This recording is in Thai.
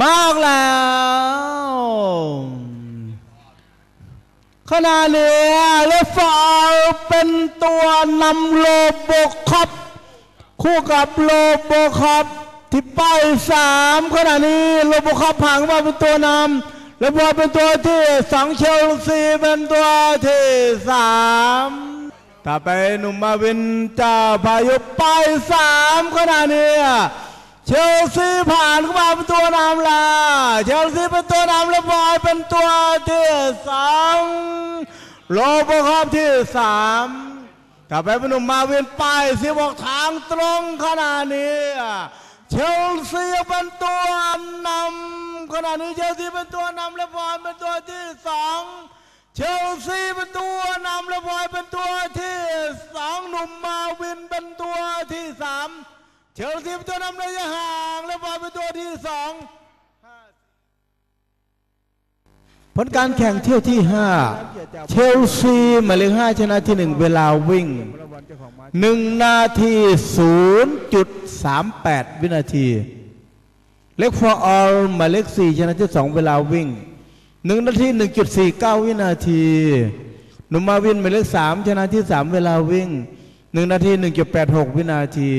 มากแล้วขณะนี้เลฟอลเป็นตัวนำโลโบคอปคู่กับโลโบคอปที่ป้ายสามขณะนี้โลโบคอปผ่านมาเป็นตัวนำและบอลเป็นตัวที่สองเชลซีเป็นตัวที่สามต่อไปหนุ่มมาวินจ้าพายุป้ายสามขณะนี้ เชลซีผ่านเข้ามาเป็นตัวนำละเชลซีเป็นตัวนำและบอยเป็นตัวที่สองโลโบคอปที่สามกลับไปเป็นหนุ่มมาเวียนป้ายสีบอกทางตรงขนาดนี้เชลซีเป็นตัวนำขณะนี้เชลซีเป็นตัวนำและบอยเป็นตัวที่สองเชลซีเป็นตัวนำและบอยเป็นตัวที่สองหนุ่มมาวินเป็นตัวที่สาม เชลซีเป็นตัวนำระยะห่างและบอลเป็นตัวที่สองผลการแข่งเที่ยวที่ 5 เชลซีหมายเลข5ชนะที่ 1 เวลาวิ่ง 1 นาที 0.38 วินาที เล็กฟอร์ออลหมายเลข4ชนะที่ 2 เวลาวิ่ง 1 นาที 1.49 วินาทีหนุมมาวินหมายเลข3ชนะที่ 3 เวลาวิ่ง 1 นาที 1.86 วินาที